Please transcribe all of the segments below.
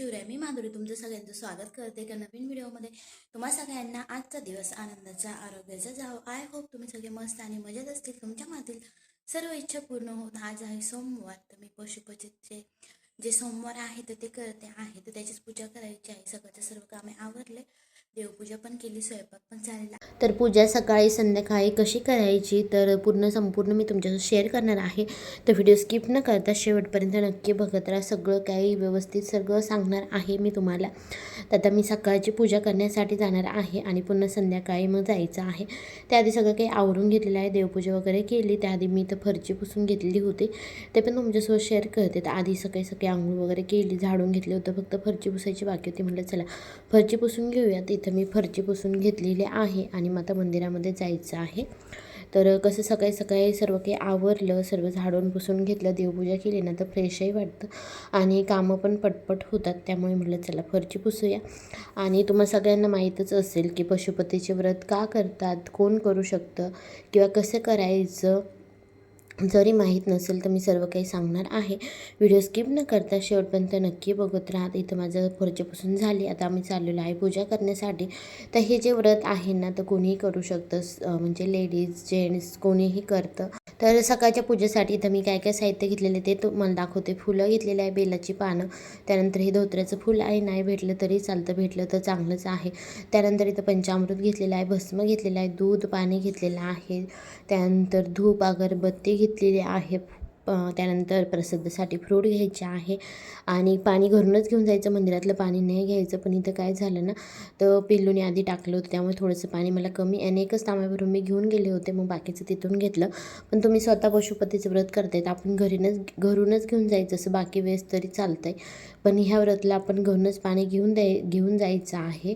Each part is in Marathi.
शिवराय. मी माधुरी तुमचं सगळ्यांचं स्वागत करते एका नवीन व्हिडिओमध्ये. तुम्हा सगळ्यांना आजचा दिवस आनंदाचा आरोग्याचा जावं. आय होप तुम्ही सगळे मस्त आणि मजेत असतील. तुमच्या मातील सर्व इच्छा पूर्ण होत आज आहे सोमवार. तर मी पशुपतीचे जे सोमवार आहे तर ते करते आहे. तर त्याचीच पूजा करायची आहे. सकाळचे सर्व कामे आवरले. देवपूजा पण केली स्वयंपाक पण झालेला. तर पूजा सकाळी संध्याकाळी कशी करायची तर पूर्ण संपूर्ण मी तुमच्यासोबत शेअर करणार आहे. तर व्हिडिओ स्किप न करता शेवटपर्यंत नक्की बघत राहा. सगळं काही व्यवस्थित सगळं सांगणार आहे मी तुम्हाला. तर आता मी सकाळची पूजा करण्यासाठी जाणार आहे आणि पुन्हा संध्याकाळी मग जायचं आहे. त्याआधी सगळं काही आवरून घेतलेलं आहे. देवपूजा वगैरे केली. त्याआधी मी तर फरची पुसून घेतलेली होती. ते पण तुमच्यासोबत शेअर करते. तर आधी सकाळी सकाळी आंघोळ वगैरे केली झाडून घेतलं होतं. फक्त फरची पुसायची बाकी होती. म्हटलं चला फरची पुसून घेऊयात. इथं मी फरची पुसून घेतलेली आहे आणि मग आता मंदिरामध्ये जायचं आहे. तर कसं सकाळी सकाळी सर्व काही आवरलं सर्व झाडून पुसून घेतलं देवपूजा केली ना तर फ्रेशही वाटतं. आणि कामं पण पटपट होतात त्यामुळे म्हटलं चला फरची पुसूया. आणि तुम्हा सगळ्यांना माहीतच असेल की पशुपतीचे व्रत का करतात कोण करू शकतं किंवा कसं करायचं जरी माहीत नसेल तर मी सर्व काही सांगणार आहे. व्हिडिओ स्किप न करता शेवटपर्यंत नक्की बघत राहत इथं माझं फरचेपासून झाली. आता आम्ही चाललेलो आहे पूजा करण्यासाठी. तर हे जे व्रत आहे ना तर कोणीही करू शकतं. म्हणजे लेडीज जेंट्स कोणीही करतं. तर सकाळच्या पूजेसाठी इथं मी काय काय साहित्य घेतलेले ते तुम्हाला दाखवते. फुलं घेतलेले आहे बेलाची पानं त्यानंतर हे धोत्र्याचं फुल आहे नाही भेटलं तरी चालतं भेटलं तर चांगलंच आहे. त्यानंतर इथं पंचामृत घेतलेलं आहे भस्म घेतलेलं आहे दूध पाणी घेतलेलं आहे. त्यानंतर धूप अगरबत्ती घेतलेली आहे. त्यानंतर प्रसादासाठी फ्रूट घ्यायचे आहे आणि पाणी घरूनच घेऊन जायचं मंदिरातलं पाणी नाही घ्यायचं. पण इथं काय झालं ना तर पिल्लूने आधी टाकलं होतं त्यामुळे थोडंसं पाणी मला कमी आणि एकच तांब्याभरून मी घेऊन गेले होते मग बाकीचं तिथून घेतलं. पण तुम्ही स्वतः पशुपतीचं व्रत करतायत आपण घरीनच घरूनच घेऊन जायचं असं बाकी वेळेस तरी चालतं आहे पण ह्या व्रतला आपण घरूनच पाणी घेऊन द्याय घेऊन जायचं आहे.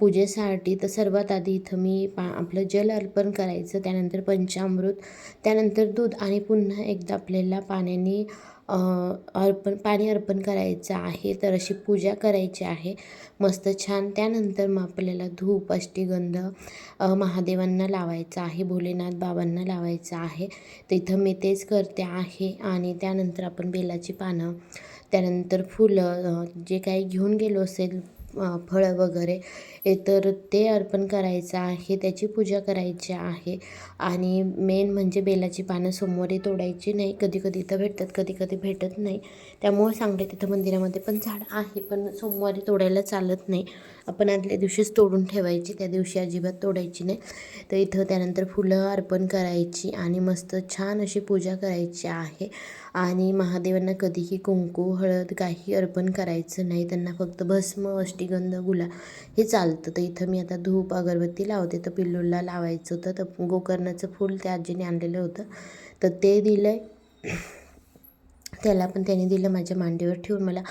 पूजेसाठी तर सर्वात आधी इथं मी पा आपलं जल अर्पण करायचं त्यानंतर पंचामृत त्यानंतर दूध आणि पुन्हा एकदा आपल्या आपल्याला पाण्याने अर्पण पाणी अर्पण करायचं आहे तर अशी पूजा करायची आहे. मस्त छान. त्यानंतर मग आपल्याला धूप अष्टीगंध महादेवांना लावायचं आहे भोलेनाथ बाबांना लावायचं आहे. तर इथं मी तेच करते आहे. आणि त्यानंतर आपण बेलाची पानं त्यानंतर फुलं जे काही घेऊन गेलो असेल फळं वगैरे हे तर ते अर्पण करायचं आहे त्याची पूजा करायची आहे. आणि मेन म्हणजे बेलाची पानं सोमवारी तोडायची नाही. कधी कधी इथं भेटतात कधी कधी भेटत नाही. त्यामुळे सांगते तिथं मंदिरामध्ये पण झाड आहे पण सोमवारी तोडायला चालत नाही. आपण आदल्या दिवशीच तोडून ठेवायची त्या दिवशी अजिबात तोडायची नाही. तर इथं त्यानंतर फुलं अर्पण करायची आणि मस्त छान अशी पूजा करायची आहे. आणि महादेवांना कधीही कुंकू हळद काही अर्पण करायचं नाही. त्यांना फक्त भस्म अष्टीगंध गुलाब हे चालतं. तर इथं मी आता धूप अगरबत्ती लावते. तर पिल्लूला लावायचं होतं. तर गोकर्णाचं फूल त्या आजीने आणलेलं होतं. तर ते दिलं आहे त्याला पण त्याने दिलं माझ्या मांडीवर ठेवून मला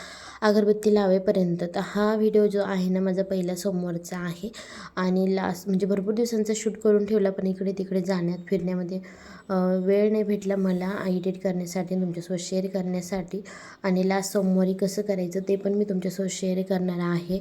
अगरबत्ती लावेपर्यंत. तर हा व्हिडिओ जो आहे ना माझा पहिला सोमवारचा आहे. आणि लास्ट म्हणजे भरपूर दिवसांचा शूट करून ठेवला पण इकडे तिकडे जाण्यात फिरण्यामध्ये वेळ नाही भेटला मला एडिट करण्यासाठी तुमच्यासोबत शेअर करण्यासाठी. आणि लास्ट सोमवारी कसं करायचं ते पण मी तुमच्यासोबत शेअर करणार आहे.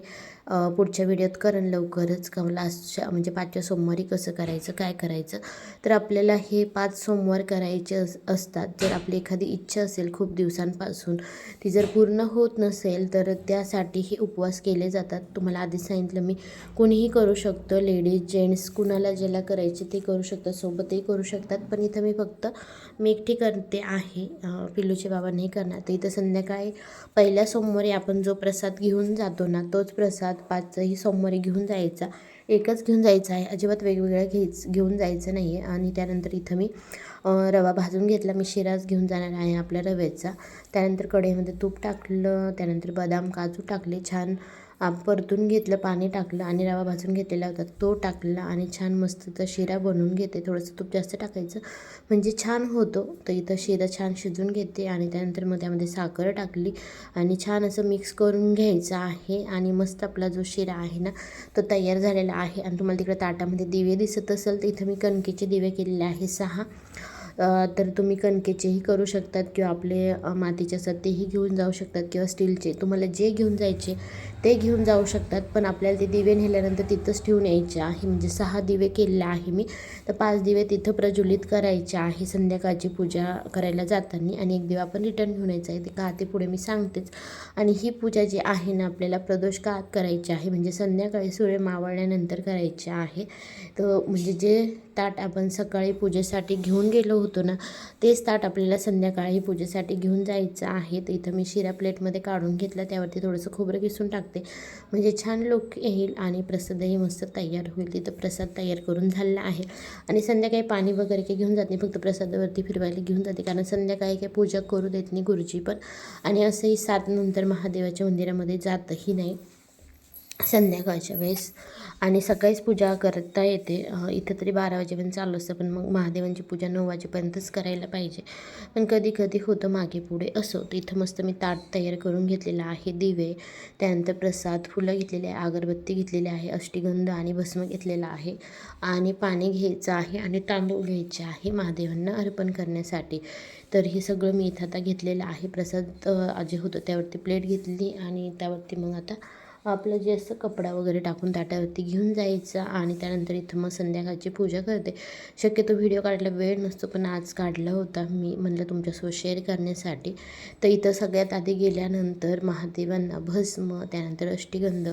पुढच्या व्हिडिओत करण लवकरच का लास्टच्या म्हणजे पाचव्या सोमवारी कसं करायचं काय करायचं? तर आपल्याला हे पाच सोमवार करायचे अस असतात. जर आपली एखादी इच्छा असेल खूप दिवसांपासून ती जर पूर्ण होत नसेल तर त्यासाठी हे उपवास केले जातात. तुम्हाला आधीच सांगितलं मी कोणीही करू शकतं. लेडीज जेंट्स कुणाला ज्याला करायचे ते करू शकतात सोबतही करू शकतात. पण इथं मी फक्त मी एकटी करते आहे. पिल्लूचे बाबा नाही करणार. तर इथं संध्याकाळी पहिल्या सोमवारी आपण जो प्रसाद घेऊन जातो ना तोच प्रसाद पाचही सोमवारी घेऊन जायचा. एकच घेऊन जायचं आहे. अजिबात वेगवेगळ्या घ्यायच घेऊन जायचं नाही आहे आणि त्यानंतर इथं मी रवा भाजून घेतला. मी शिराच घेऊन जाणार आहे आपल्या रव्याचा. त्यानंतर कढईमध्ये तूप टाकलं. त्यानंतर बदाम काजू टाकले. छान परतून घेतलं पाणी टाकलं आणि रवा भाजून घेतलेला होता. तो टाकला आणि छान मस्त तर शिरा बनवून घेते. थोडंसं तूप जास्त टाकायचं. म्हणजे छान होतो. तर इथं शिरा छान शिजून घेते आणि त्यानंतर मग त्यामध्ये साखर टाकली आणि छान असं मिक्स करून घ्यायचं आहे आणि मस्त आपला जो शिरा आहे ना तो तयार झालेला आहे. आणि तुम्हाला तिकडे ताटामध्ये दिवे दिसत असेल तर इथं मी कणकेचे दिवे केलेले आहे सहा. तर तुम्ही कणकेचेही करू शकतात किंवा आपले मातीच्या मातीचे तेही घेऊन जाऊ शकतात किंवा स्टीलचे. तुम्हाला जे घेऊन जायचे ते घेऊन जाऊ शकतात पण आपल्याला ते दिवे नेल्यानंतर तिथंच ठेवून यायचे आहे. म्हणजे सहा दिवे केलेले आहे मी तर पाच दिवे तिथं प्रज्वलित करायचे आहे. संध्याकाळची पूजा करायला जाताना आणि एक दिवा आपण रिटर्न घेऊन यायचा आहे. ते का ते पुढे मी सांगतेच. आणि ही पूजा जी आहे ना आपल्याला प्रदोष काळात करायची आहे? म्हणजे संध्याकाळी सूर्य मावळल्यानंतर करायची आहे. तर म्हणजे जे ताट आपण सकाळी पूजेसाठी घेऊन गेलो होतो ना तेच ताट आपल्याला संध्याकाळी पूजेसाठी घेऊन जायचं आहे. तर इथं मी शिरा प्लेटमध्ये काढून घेतलं. त्यावरती थोडंसं खोबरं किसून लागते म्हणजे छान लोक येईल आणि प्रसादही मस्त तयार होईल. तिथं प्रसाद तयार करून झालेला आहे. आणि संध्याकाळी पाणी वगैरे काही घेऊन जात नाही. फक्त प्रसादावरती फिरवायला घेऊन जाते. कारण संध्याकाळी काही पूजा करू देत नाही गुरुजी पण. आणि असंही सात नंतर महादेवाच्या मंदिरामध्ये जातही नाही. संध्याकाळच्या वेळेस. आणि सकाळीच पूजा करता येते. इथं तरी बारा वाजेपर्यंत चालू असतं पण मग महादेवांची पूजा नऊ वाजेपर्यंतच करायला पाहिजे. पण कधी कधी होतं मागे पुढे असो तर इथं मस्त मी ताट तयार करून घेतलेलं आहे दिवे त्यानंतर प्रसाद फुलं घेतलेली आहे अगरबत्ती घेतलेली आहे अष्टीगंध आणि भस्म घेतलेला आहे. आणि पाणी घ्यायचं आहे आणि तांदूळ घ्यायचे आहे महादेवांना अर्पण करण्यासाठी. तर हे सगळं मी इथं आता घेतलेलं आहे. प्रसाद जे होतं त्यावरती प्लेट घेतली आणि त्यावरती मग आता आपलं जे असं कपडा वगैरे टाकून ताटावरती घेऊन जायचा आणि त्यानंतर इथं मग संध्याकाळची पूजा करते. शक्यतो व्हिडिओ काढायला वेळ नसतो पण आज काढला होता. मी म्हणलं तुमच्यासोबत शेअर करण्यासाठी. तर इथं सगळ्यात आधी गेल्यानंतर महादेवांना भस्म त्यानंतर अष्टीगंध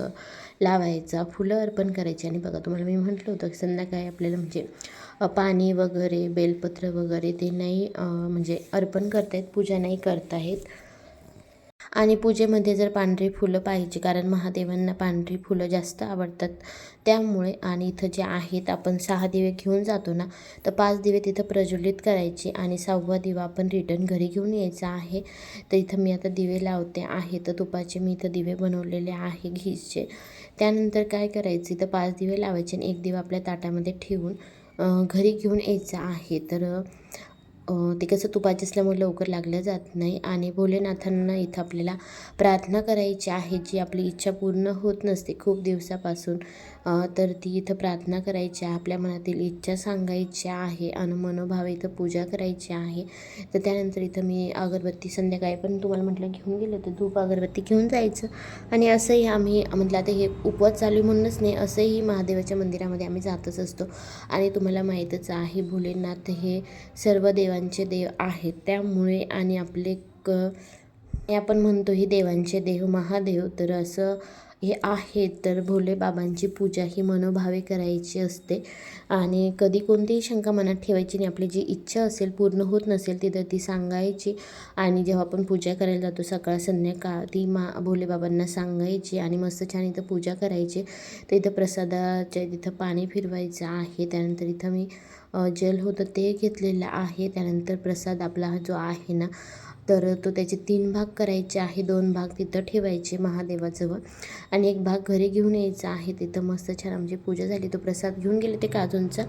लावायचा फुलं अर्पण करायची. आणि बघा तुम्हाला मी म्हटलं होतं की संध्याकाळी आपल्याला म्हणजे पाणी वगैरे बेलपत्र वगैरे ते नाही म्हणजे अर्पण करतायत पूजा नाही करतायत. आणि पूजेमध्ये जर पांढरी फुलं पाहिजे कारण महादेवांना पांढरी फुलं जास्त आवडतात. त्यामुळे आणि इथं जे आहेत आपण सहा दिवे घेऊन जातो ना तर पाच दिवे तिथं प्रज्वलित करायचे आणि सहावा दिवा आपण रिटर्न घरी घेऊन यायचा आहे. तर इथं मी आता दिवे लावते आहे तर तुपाचे मी इथं दिवे बनवलेले आहे घीचे. त्यानंतर काय करायचं इथं पाच दिवे लावायचे आणि एक दिवा आपल्या ताटामध्ये ठेवून घरी घेऊन यायचं आहे. तर ते कसं तुपाचे असल्यामुळे लवकर लागलं जात नाही आणि भोलेनाथांना इथं आपल्याला प्रार्थना करायची आहे जी आपली इच्छा पूर्ण होत नसते खूप दिवसापासून. तर ती इथं प्रार्थना करायची आहे आपल्या मनातील इच्छा सांगायची आहे आणि मनोभाव इथं पूजा करायची आहे. तर त्यानंतर इथं मी अगरबत्ती संध्याकाळी पण तुम्हाला म्हटलं घेऊन गेलं तर धूप अगरबत्ती घेऊन जायचं. आणि असंही आम्ही म्हटलं आता हे उपवास चालू म्हणूनच नाही असंही महादेवाच्या मंदिरामध्ये आम्ही जातच असतो. आणि तुम्हाला माहीतच आहे भोलेनाथ हे सर्व देवांचे देव आहेत. त्यामुळे आणि आपले क हे आपण म्हणतो ही देवांचे देव महादेव तर असं हे आहे तर भोलेबाबांची पूजा ही मनोभावे करायची असते. आणि कधी कोणतीही शंका मनात ठेवायची नाही. आपली जी इच्छा असेल पूर्ण होत नसेल तिथं ती सांगायची. आणि जेव्हा आपण पूजा करायला जातो सकाळ संध्याकाळ ती मा भोलेबाबांना सांगायची. आणि मस्त छान इथं पूजा करायची. तर इथं प्रसादाच्या तिथं पाणी फिरवायचं आहे. त्यानंतर इथं मी जल होतं ते घेतलेलं आहे. त्यानंतर प्रसाद आपला जो आहे ना तर तो त्याचे तीन भाग करायचे आहे. दोन भाग तिथं ठेवायचे महादेवाजवळ. आणि एक भाग घरी घेऊन यायचा आहे. तिथं मस्त छान आमची पूजा झाली. तो प्रसाद घेऊन गेले ते काजूंचा.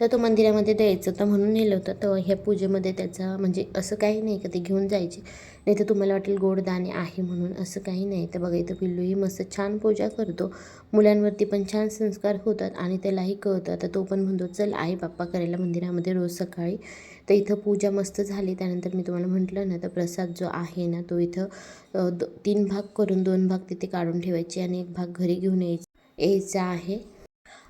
तर तो मंदिरामध्ये द्यायचं तर म्हणून नेलं होतं. तर ह्या पूजेमध्ये त्याचा म्हणजे असं काही नाही का ते घेऊन जायचे. नाही तर तुम्हाला वाटेल गोड दाणे आहे म्हणून असं काही नाही. तर बघा इथं पिल्लूही मस्त छान पूजा करतो. मुलांवरती पण छान संस्कार होतात आणि त्यालाही कळतं. तर तो पण म्हणतो चल आई बाप्पा करायला मंदिरामध्ये रोज सकाळी. तर इथं पूजा मस्त झाली. त्यानंतर मी तुम्हाला म्हटलं ना तर प्रसाद जो आहे ना तो इथं तीन भाग करून दोन भाग तिथे काढून ठेवायचे आणि एक भाग घरी घेऊन यायचा. यायचा आहे.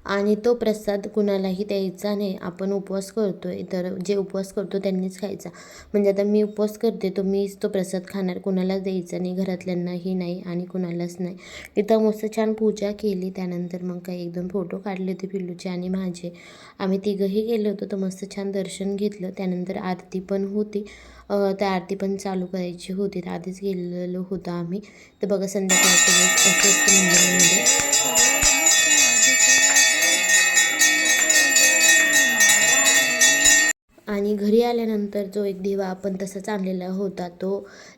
आणि तो प्रसाद कुणालाही द्यायचा नाही. आपण उपवास करतोय तर जे उपवास करतो त्यांनीच खायचा. म्हणजे आता मी उपवास करते तो मीच तो प्रसाद खाणार. कुणालाच द्यायचा नाही घरातल्यांनाही नाही आणि कुणालाच नाही. तिथं मस्त छान पूजा केली. त्यानंतर मग काही एक दोन फोटो काढले होते पिल्लूचे आणि माझे. आम्ही तिघंही गेलो होतो तर मस्त छान दर्शन घेतलं. त्यानंतर आरती पण होती. त्या आरती पण चालू करायची होती. तर आधीच गेलेलो होतो आम्ही. तर बघा संध्याकाळचं असं असतं मंदिरामध्ये. आणि घरी आल्यानंतर जो एक दिवा आपण तसाच आणलेला होता तो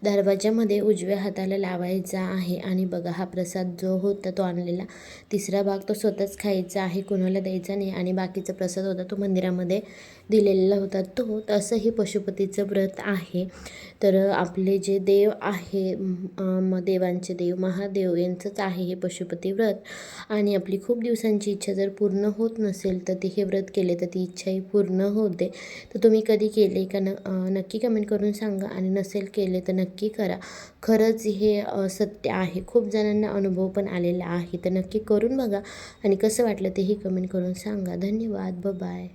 दरवाज्यामध्ये उजव्या हाताला लावायचा आहे. आणि बघा हा प्रसाद जो होता तो आणलेला. तिसरा भाग तो स्वतःच खायचा आहे कोणाला द्यायचा नाही. आणि बाकीचा प्रसाद होता तो मंदिरामध्ये दिलेला होता. तो तसंही पशुपतीचं व्रत आहे. तर आपले जे देव आहे देवांचे देव महादेव यांचंच आहे हे पशुपती व्रत. आणि आपली खूप दिवसांची इच्छा जर पूर्ण होत नसेल तर ते हे व्रत केले तर ती इच्छाही पूर्ण होते. तर तुम्ही कधी केले का न नक्की कमेंट करून सांगा आणि नसेल केले तर नक्की करा. खरंच हे सत्य आहे. खूप जणांना अनुभव पण आलेला आहे. तर नक्की करून बघा आणि कसं वाटलं तेही कमेंट करून सांगा. धन्यवाद. ब बाय